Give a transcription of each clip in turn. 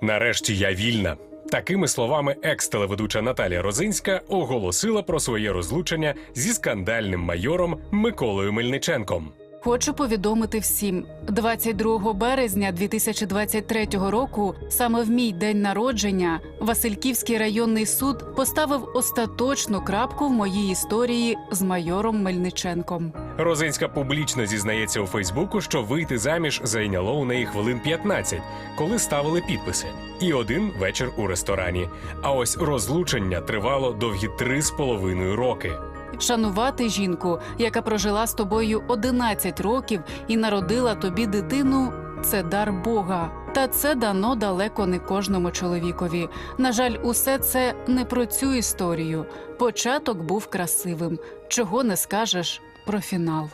Нарешті я вільна. Такими словами екс-телеведуча Наталія Розинська оголосила про своє розлучення зі скандальним майором Миколою Мельниченком. Хочу повідомити всім, 22 березня 2023 року, саме в мій день народження, Васильківський районний суд поставив остаточну крапку в моїй історії з майором Мельниченком. Розинська публічно зізнається у Фейсбуку, що вийти заміж зайняло у неї хвилин 15, коли ставили підписи, і один вечір у ресторані. А ось розлучення тривало довгі три з половиною роки. Шанувати жінку, яка прожила з тобою 11 років і народила тобі дитину. Це дар Бога, та це дано далеко не кожному чоловікові. На жаль, усе це не про цю історію. Початок був красивим. Чого не скажеш про фінал.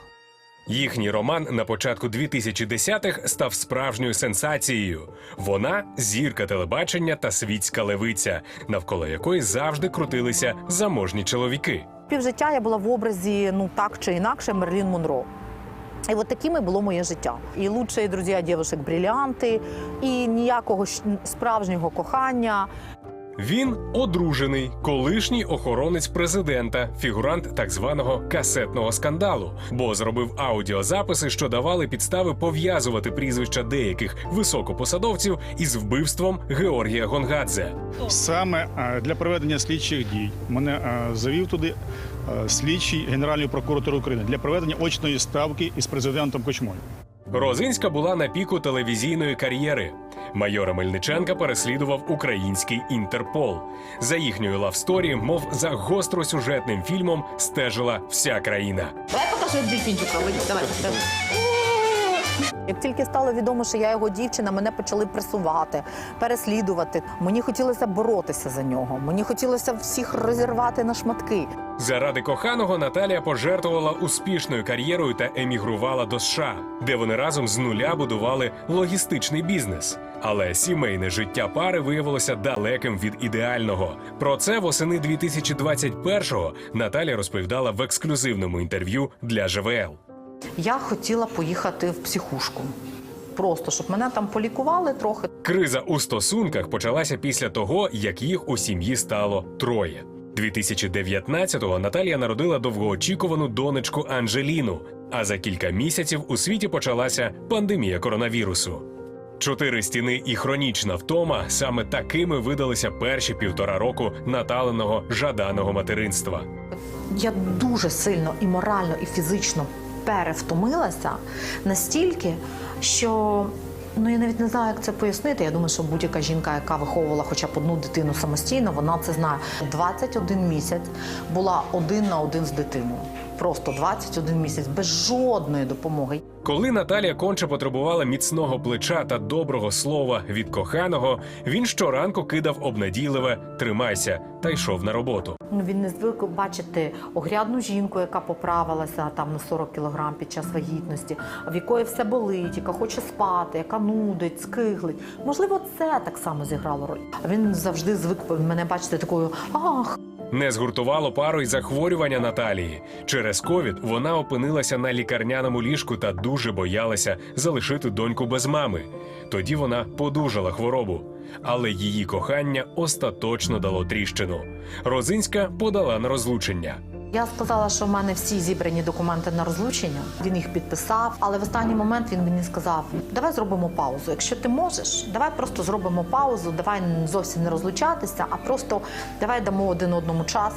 Їхній роман на початку 2010-х став справжньою сенсацією. Вона зірка телебачення та світська левиця, навколо якої завжди крутилися заможні чоловіки. Півжиття я була в образі, ну так чи інакше, Мерлін Монро. І от такими було моє життя. І лучші друзі дівчинок брилянти, і ніякого справжнього кохання. Він одружений, колишній охоронець президента, фігурант так званого касетного скандалу, бо зробив аудіозаписи, що давали підстави пов'язувати прізвища деяких високопосадовців із вбивством Георгія Гонгадзе. Саме е, для проведення слідчих дій мене е, завів туди е, слідчий Генеральної прокуратури України для проведення очної ставки із президентом Кочмою. Розинська була на піку телевізійної кар'єри. Майора Мельниченка переслідував український Інтерпол. За їхньою лавсторі, мов за гостросюжетним фільмом, стежила вся країна. Давай робить. Давай, давай. Як тільки стало відомо, що я його дівчина, мене почали пресувати, переслідувати. Мені хотілося боротися за нього. Мені хотілося всіх розірвати на шматки. Заради коханого Наталія пожертвувала успішною кар'єрою та емігрувала до США, де вони разом з нуля будували логістичний бізнес. Але сімейне життя пари виявилося далеким від ідеального. Про це восени 2021-го Наталія розповідала в ексклюзивному інтерв'ю для ЖВЛ. Я хотіла поїхати в психушку. Просто щоб мене там полікували трохи. Криза у стосунках почалася після того, як їх у сім'ї стало троє. 2019-го Наталія народила довгоочікувану донечку Анжеліну. А за кілька місяців у світі почалася пандемія коронавірусу. Чотири стіни і хронічна втома саме такими видалися перші півтора року наталеного жаданого материнства. Я дуже сильно і морально, і фізично перевтомилася настільки, що ну я навіть не знаю, як це пояснити. Я думаю, що будь-яка жінка, яка виховувала хоча б одну дитину самостійно, вона це знає. 21 місяць була один на один з дитиною. Просто 21 місяць без жодної допомоги. Коли Наталія конче потребувала міцного плеча та доброго слова від коханого, він щоранку кидав обнадійливе Тримайся та йшов на роботу. Ну, Він не звик бачити огрядну жінку, яка поправилася там на 40 кілограм під час вагітності, в якої все болить, яка хоче спати, яка нудить, скиглить. Можливо, це так само зіграло роль. Він завжди звик мене бачити такою ах. Не згуртувало пару й захворювання Наталії. Через ковід вона опинилася на лікарняному ліжку та дуже боялася залишити доньку без мами. Тоді вона подужала хворобу. Але її кохання остаточно дало тріщину. Розинська подала на розлучення. Я сказала, що в мене всі зібрані документи на розлучення. Він їх підписав, але в останній момент він мені сказав: давай зробимо паузу. Якщо ти можеш, давай просто зробимо паузу, давай зовсім не розлучатися, а просто давай дамо один одному час.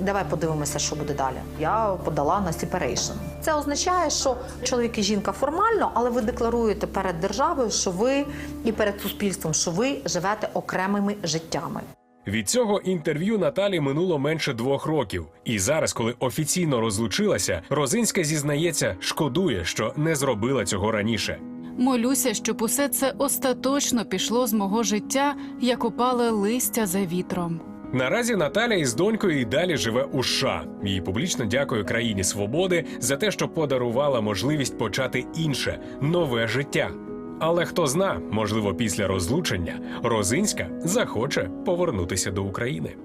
Давай подивимося, що буде далі. Я подала на separation. Це означає, що чоловік і жінка формально, але ви декларуєте перед державою, що ви і перед суспільством, що ви живете окремими життями. Від цього інтерв'ю Наталі минуло менше двох років. І зараз, коли офіційно розлучилася, Розинська зізнається, шкодує, що не зробила цього раніше. Молюся, щоб усе це остаточно пішло з мого життя, як опале листя за вітром. Наразі Наталя із донькою і далі живе у США. Їй публічно дякує країні свободи за те, що подарувала можливість почати інше нове життя. Але хто зна, можливо, після розлучення Розинська захоче повернутися до України.